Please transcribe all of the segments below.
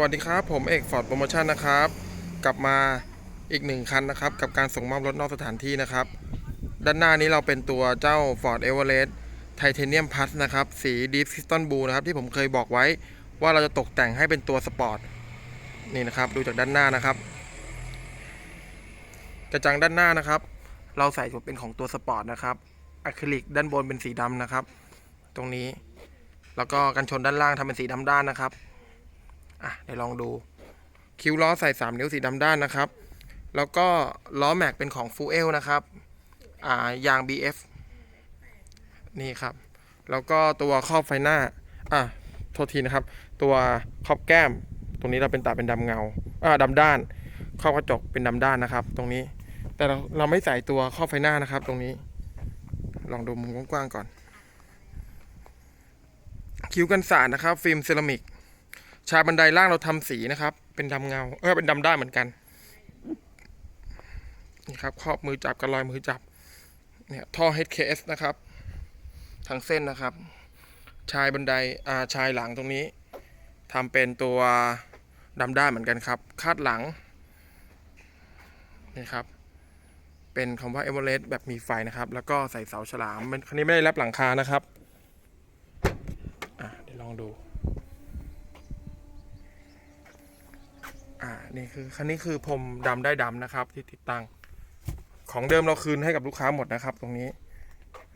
วัสดีครับ ผมเอกฟอร์ดโปรโมชั่นนะครับ กลับมาอีกหนึ่งคันนะครับ กับการส่งมอบรถนอกสถานที่นะครับ ด้านหน้านี้เราเป็นตัวเจ้า Ford Everest Titanium Plus นะครับ สี Deep Piston Blue นะครับ ที่ผมเคยบอกไว้ว่าเราจะตกแต่งให้เป็นตัวสปอร์ตนี่นะครับ ดูจากด้านหน้านะครับกระจังด้านหน้านะครับ เราใส่เป็นของตัวสปอร์ตนะครับอะคริลิกด้านบนเป็นสีดำนะครับ ตรงนี้ แล้วก็กันชนด้านล่างทำเป็นสีดำด้านนะครับ อะเดี๋ยวลองดู คิ้วล้อใส่ 3 นิ้วสีดำด้านนะครับ แล้วก็ล้อแม็กเป็นของฟูเอลนะครับ อ่ายาง BF นี่ครับ แล้วก็ตัวครอบไฟหน้า อะโทษทีนะครับ ตัวครอบแก้ม ตรงนี้เราเป็นตาเป็นดำเงา อ่าดำด้านครอบกระจกเป็นดำด้านนะครับ ตรงนี้ แต่เราเราไม่ใส่ตัวครอบไฟหน้านะครับ ตรงนี้ ลองดูมุมกว้างๆก่อน คิ้วกันสาดนะครับ ฟิล์มเซรามิก ชายบันไดล่างเราทำสีนะครับ เป็นดำเงา เออเป็นดำได้เหมือนกัน นี่ครับครอบมือจับกับรอยมือจับ เนี่ยท่อ HKS นะครับทั้งเส้นนะครับ ชายบันไดอ่าชายหลังตรงนี้ทำเป็นตัวดำด้เหมือนกันครับ คาดหลัง นี่ครับ เป็นคำว่า e v e r e s t แบบมีไฟนะครับ แล้วก็ใส่เสาฉลามมันคันนี้ไม่ได้รับหลังคานะครับ อะเดี๋ยวลองดู อ่า นี่คือคันนี้คือพรมดำได้ดำนะครับ ที่ติดตั้ง ของเดิมเราคืนให้กับลูกค้าหมดนะครับ ตรงนี้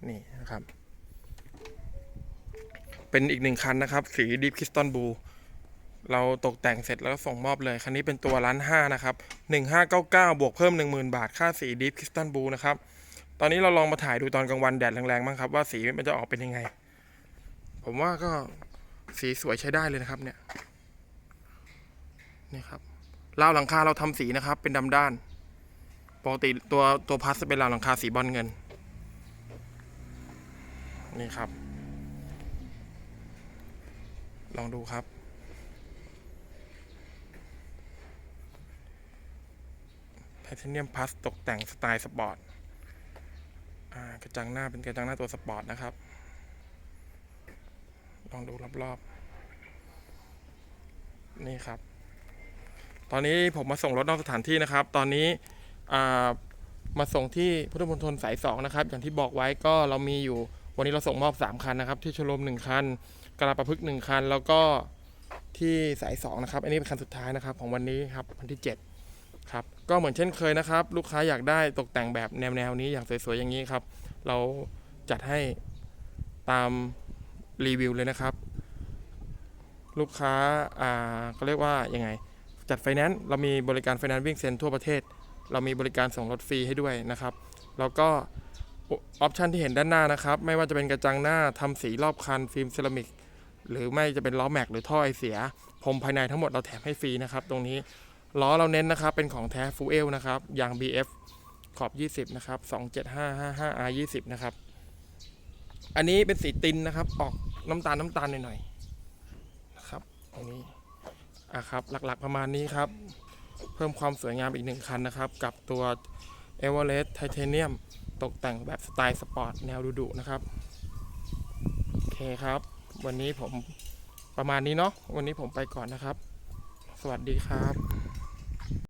นี่นะครับ เป็นอีกหนึ่งคันนะครับ สีดีฟคิสตันบู เราตกแต่งเสร็จแล้วก็ส่งมอบเลย คันนี้เป็นตัวล้านห้านะครับหนึ่งห้าเก้าเก้าบวกเพิ่มหนึ่งหมื่นบาท ค่าสีดีฟคิสตันบูนะครับ ตอนนี้เราลองมาถ่ายดูตอนกลางวันแดดแรงๆบ้างครับ ว่าสีมันจะออกเป็นยังไง ผมว่าก็สีสวยใช้ได้เลยนะครับเนี่ย นี่ครับราวหลังคาเราทำสีนะครับ เป็นดำด้านปกติตัวตัวพัสจะเป็นราวหลังคาสีบอลเงิน นี่ครับ ลองดูครับไทเทเนียมพัสตกแต่งสไตล์สปอร์ตกระจังหน้าเป็นกระจังหน้าตัวสปอร์ตนะครับ ลองดูรอบๆ นี่ครับ ตอนนี้ผมมาส่งรถนอกสถานที่นะครับ ตอนนี้มาส่งที่พุทธมณฑลสายสองนะครับ อย่างที่บอกไว้ก็เรามีอยู่วันนี้เราส่งมอบ 3 คันนะครับ ที่ชโลม1 คันกระประพฤกษ์1คัน แล้วก็ที่สาย2นะครับ อันนี้เป็นคันสุดท้ายนะครับของวันนี้ครับวันที่ 7 ครับ ก็เหมือนเช่นเคยนะครับ ลูกค้าอยากได้ตกแต่งแบบแนวๆนี้อย่างสวยๆอย่างนี้ครับ เราจัดให้ตามรีวิวเลยนะครับ ลูกค้าอ่าก็เรียกว่ายังไง จัดไฟแนนซ์เรามีบริการไฟแนนซ์วิ่งเซ็นทั่วประเทศ เรามีบริการส่งรถฟรีให้ด้วยนะครับแล้วก็ออปชันที่เห็นด้านหน้านะครับ ไม่ว่าจะเป็นกระจังหน้าทำสีรอบคัน ฟิล์มเซรามิก หรือไม่จะเป็นล้อแม็กหรือท่อไอเสียพรมภายในทั้งหมดเราแถมให้ฟรีนะครับตรงนี้ล้อเราเน้นนะครับ เป็นของแท้ฟูเอลนะครับยาง BF ขอบ 20 นะครับ 27555 R 20 นะครับ อันนี้เป็นสีตินนะครับ ออกน้ำตาลน้ำตาลหน่อยๆนะครับตรงนี้ อะครับหลักๆประมาณนี้ครับ เพิ่มความสวยงามอีกหนึ่งคันนะครับ กับตัว e v e r e s t Titanium ตกแต่งแบบสไตล์สปอร์ตแนวดุๆนะครับ โอเคครับ วันนี้ผมประมาณนี้เนาะวันนี้ผมไปก่อนนะครับ สวัสดีครับ